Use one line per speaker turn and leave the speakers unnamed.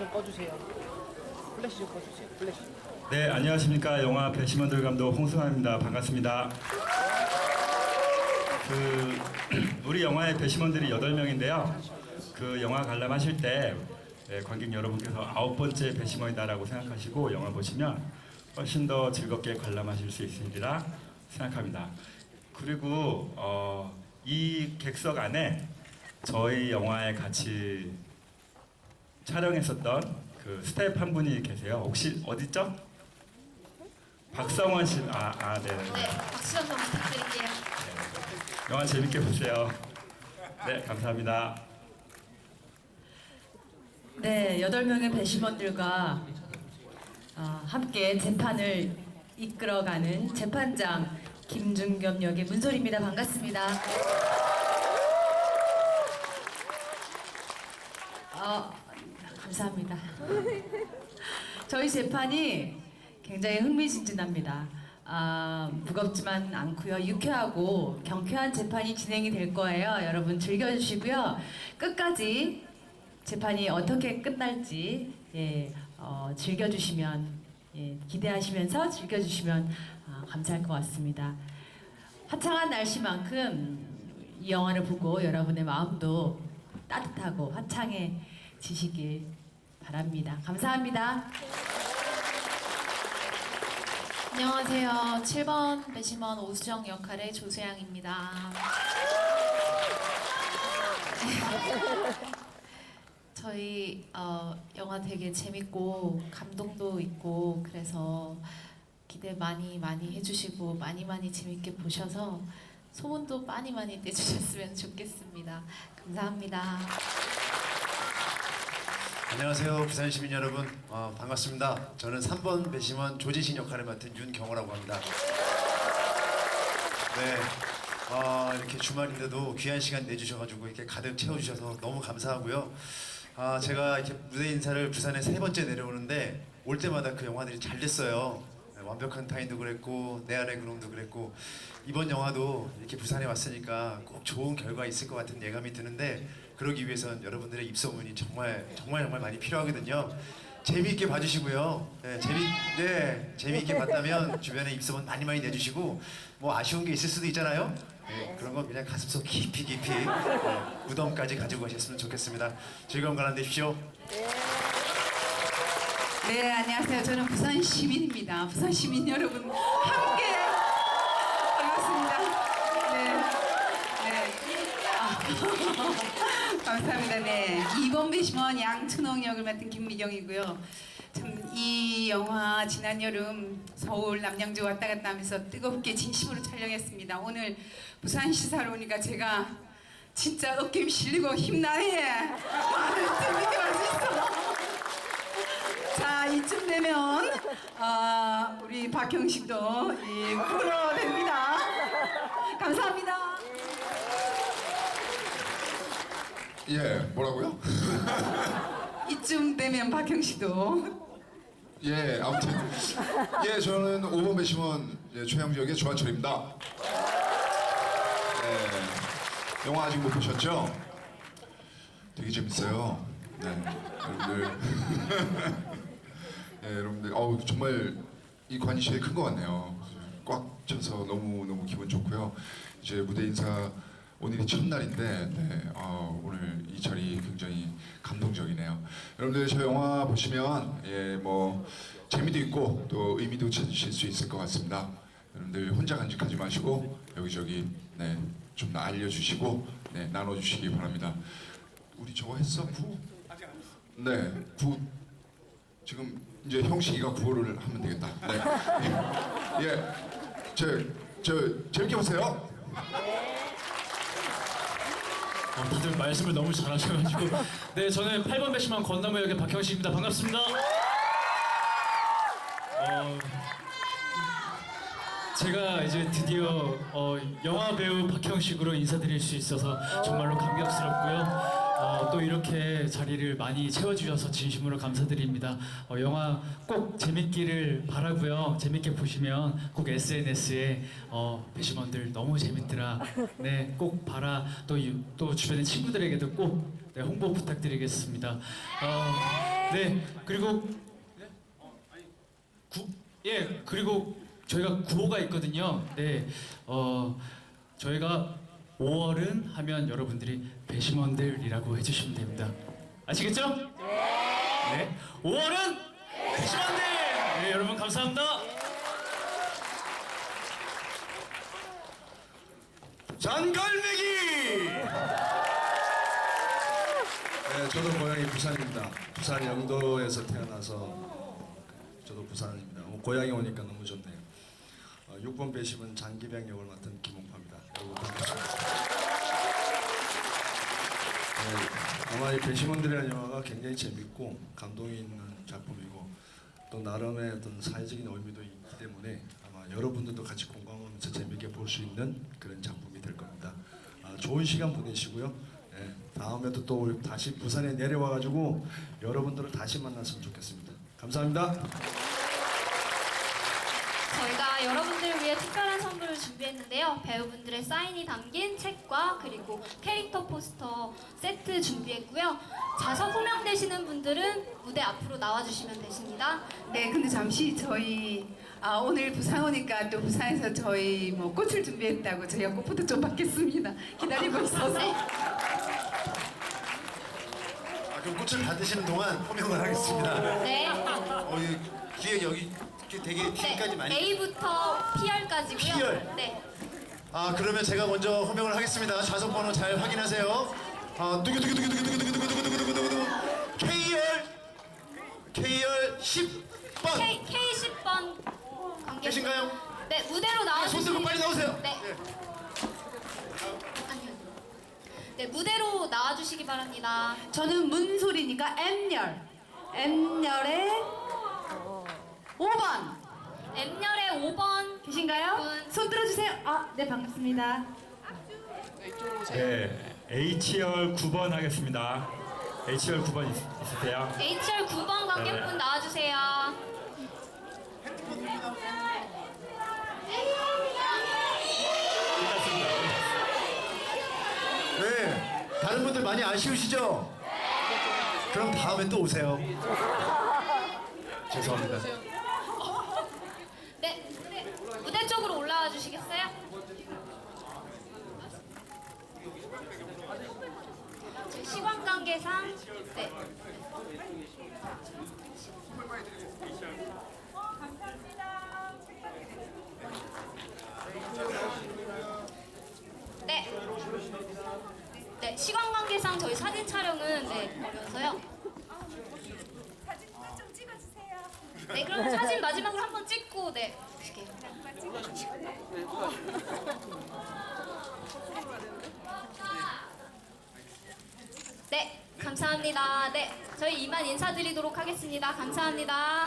좀 꺼주세요. 플래시 좀 꺼주세요. 플래시.
네, 안녕하십니까. 영화 배심원들 감독 홍승환입니다. 반갑습니다. 그 우리 영화의 배심원들이 8명인데요. 그 영화 관람하실 때 네, 관객 여러분께서 아홉 번째 배심원이다라고 생각하시고 영화 보시면 훨씬 더 즐겁게 관람하실 수 있으리라 생각합니다. 그리고 어, 이 객석 안에 저희 영화에 같이 촬영했었던 그 스태프 한 분이 계세요. 혹시 어디죠? 박성원 씨, 아, 아, 네.
네, 박수 한번 부탁드릴게요.
영화 재밌게 보세요. 네, 감사합니다.
네, 여덟 명의 배심원들과 어, 함께 재판을 이끌어가는 재판장 김준겸 역의 문솔입니다. 반갑습니다. 어, 감사합니다. 저희 재판이 굉장히 흥미진진합니다. 아, 무겁지만 않고요. 유쾌하고 경쾌한 재판이 진행이 될 거예요. 여러분 즐겨주시고요. 끝까지 재판이 어떻게 끝날지 예, 어, 즐겨주시면 예, 기대하시면서 즐겨주시면 아, 감사할 것 같습니다. 화창한 날씨만큼 이 영화를 보고 여러분의 마음도 따뜻하고 화창해지시길 바랍니다. 감사합니다.
안녕하세요. 7번 배심원 오수정 역할의 조세양입니다. 저희 어, 영화 되게 재밌고 감동도 있고 그래서 기대 많이 많이 해주시고 많이 많이 재밌게 보셔서 소문도 많이 많이 내주셨으면 좋겠습니다. 감사합니다.
안녕하세요 부산 시민 여러분. 어, 반갑습니다. 저는 3번 배심원 조지신 역할을 맡은 윤경호라고 합니다. 네 어, 이렇게 주말인데도 귀한 시간 내주셔가지고 이렇게 가득 채워주셔서 너무 감사하고요. 아, 제가 이렇게 무대 인사를 부산에 세 번째 내려오는데 올 때마다 그 영화들이 잘 됐어요. 네, 완벽한 타인도 그랬고 내 안의 그놈도 그랬고 이번 영화도 이렇게 부산에 왔으니까 꼭 좋은 결과 있을 것 같은 예감이 드는데 그러기 위해선 여러분들의 입소문이 정말 정말 정말 많이 필요하거든요. 재미있게 봐주시고요. 네, 재미 네 재미있게 봤다면 주변에 입소문 많이 많이 내주시고 뭐 아쉬운 게 있을 수도 있잖아요. 네, 그런 건 그냥 가슴속 깊이 깊이 네, 무덤까지 가지고 가셨으면 좋겠습니다. 즐거운 관람 되십시오.
네, 안녕하세요. 저는 부산 시민입니다. 부산 시민 여러분 감사합니다. 네, 2번 배심원 양춘홍 역을 맡은 김미경이고요. 참 이 영화 지난 여름 서울 남양주 왔다 갔다 하면서 뜨겁게 진심으로 촬영했습니다. 오늘 부산 시사로 오니까 제가 진짜 어깨 실리고 힘나네. 말을 있어. 자 이쯤 되면 아, 우리 박형식도 이 풀어냅니다. 감사합니다.
예, 뭐라고요?
이쯤 되면 박형식도
예, 아무튼 예, 저는 5번 배심원 예, 최영지역의 조한철입니다. 예, 영화 아직 못 보셨죠? 되게 재밌어요. 네, 여러분들. 예, 여러분들, 어우 정말 이 관심이 큰것 같네요. 꽉 차서 너무 너무 기분 좋고요. 이제 무대 인사 오늘이 첫날인데 네, 어, 오늘 이 자리 굉장히 감동적이네요. 여러분들 저 영화 보시면 예, 뭐 재미도 있고 또 의미도 찾으실 수 있을 것 같습니다. 여러분들 혼자 간직하지 마시고 여기저기 네, 좀 알려주시고 네, 나눠주시기 바랍니다. 우리 저거 했어 구? 네, 구 지금 이제 형식이가 구호를 하면 되겠다. 네. 예, 저, 저 재밌게 보세요.
어, 다들 말씀을 너무 잘하셔가지고. 네 저는 8번 배심원 건나무 역의 박형식입니다. 반갑습니다. 어, 제가 이제 드디어 어, 영화 배우 박형식으로 인사드릴 수 있어서 정말로 감격스럽고요 어, 또 이렇게 자리를 많이 채워주셔서 진심으로 감사드립니다 어, 영화 꼭 재밌기를 바라고요 재밌게 보시면 꼭 SNS에 어, 배심원들 너무 재밌더라 네 꼭 봐라 또, 유- 또 주변의 친구들에게도 꼭 네, 홍보 부탁드리겠습니다. 어, 네 그리고 구, 예 그리고 저희가 구호가 있거든요. 네, 어 저희가 5월은 하면 여러분들이 배심원들이라고 해주시면 됩니다. 아시겠죠? 네. 5월은 배심원들. 네, 여러분 감사합니다.
잔갈매기! 네, 저도 고향이 부산입니다. 부산 영도에서 태어나서 저도 부산입니다. 어, 고향에 오니까 너무 좋네요. 어, 6번 배심은 장기병 역을 맡은 김홍 네, 아마 이 배심원들이라는 영화가 굉장히 재밌고 감동이 있는 작품이고 또 나름의 어떤 사회적인 의미도 있기 때문에 아마 여러분들도 같이 공감하면서 재밌게 볼 수 있는 그런 작품이 될 겁니다. 아, 좋은 시간 보내시고요. 예, 다음에도 또 다시 부산에 내려와가지고 여러분들을 다시 만났으면 좋겠습니다. 감사합니다.
저희가 여러분들을 위해 특별한 선물을 준비했는데요. 배우분들의 사인이 담긴 책과 그리고 캐릭터 포스터 세트 준비했고요. 자석 호명되시는 분들은 무대 앞으로 나와주시면 되십니다.
네, 근데 잠시 저희 아, 오늘 부산 오니까 또 부산에서 저희 뭐 꽃을 준비했다고 저희가 꽃부터 좀 받겠습니다. 기다리고 있어서.
아, 그럼 꽃을 받으시는 동안 호명을 하겠습니다.
네.
어, 이 뒤에 여기 이렇게 되게 뒤까지
네.
많이.
A부터 PR까지고요.
PR.
네.
아 그러면 제가 먼저 호명을 하겠습니다. 좌석 번호 잘 확인하세요. 아 두구 두구 두구 두구 두구 두구 두구 두구 두구 KR KR 10번
K, K10번 관계.
계신가요?
네, 무대로
손
나와주시면
들고 빨리 나오세요.
네. 아니요. 네, 무대로 나와주시기 바랍니다.
저는 문소리니까 M열. M열의 5번
M열의 5번
계신가요?
분.
손 들어주세요. 아, 네 반갑습니다.
네, H열 9번 하겠습니다. H열 9번 있, 있으세요?
HR 9번 관객분 나와주세요.
네. 다른 분들 많이 아쉬우시죠? 그럼 다음에 또 오세요. 죄송합니다.
네, 무대, 무대 쪽으로 올라와 주시겠어요? 시간 관계상 네. 네. 네, 시간 관계상 저희 사진 촬영은 네, 어려서요. 네, 그럼 사진 마지막으로 한번 찍고 네. 네, 감사합니다. 네, 저희 이만 인사드리도록 하겠습니다. 감사합니다.